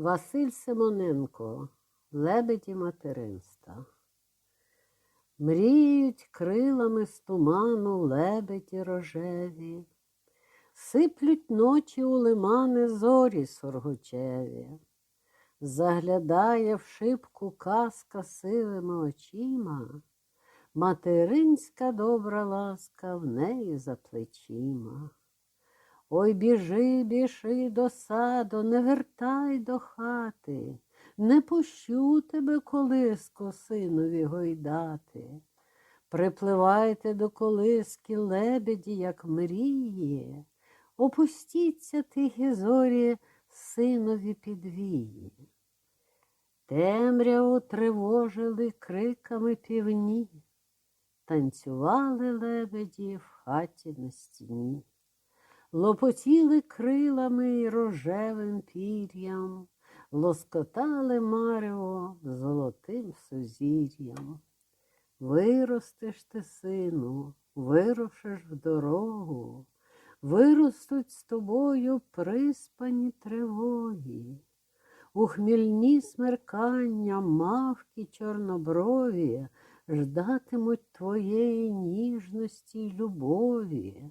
Василь Симоненко, лебеді материнства. Мріють крилами з туману лебеді рожеві, сиплють ночі у лимани зорі соргучеві, заглядає в шибку казка сивими очима, материнська добра ласка в неї за плечима. Ой, біжи, біжи до саду, не вертай до хати, не пущу тебе колиско синові гойдати. Припливайте до колиски лебеді, як мрії, опустіться тихі зорі синові підвії. Темряву тривожили криками півні, танцювали лебеді в хаті на стіні лопотіли крилами й рожевим пір'ям, лоскотали марево золотим сузір'ям. Виростеш ти, сину, вирушиш в дорогу, виростуть з тобою приспані тривоги. У хмільні смеркання мавки чорноброві ждатимуть твоєї ніжності й любові.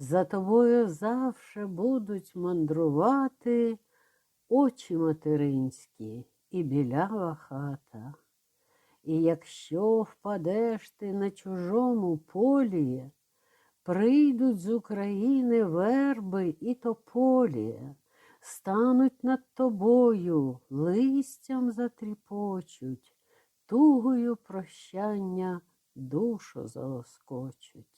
За тобою завше будуть мандрувати очі материнські і білява хата. І якщо впадеш ти на чужому полі, прийдуть з України верби і тополі, стануть над тобою, листям затріпочуть, тугою прощання душу залоскочуть.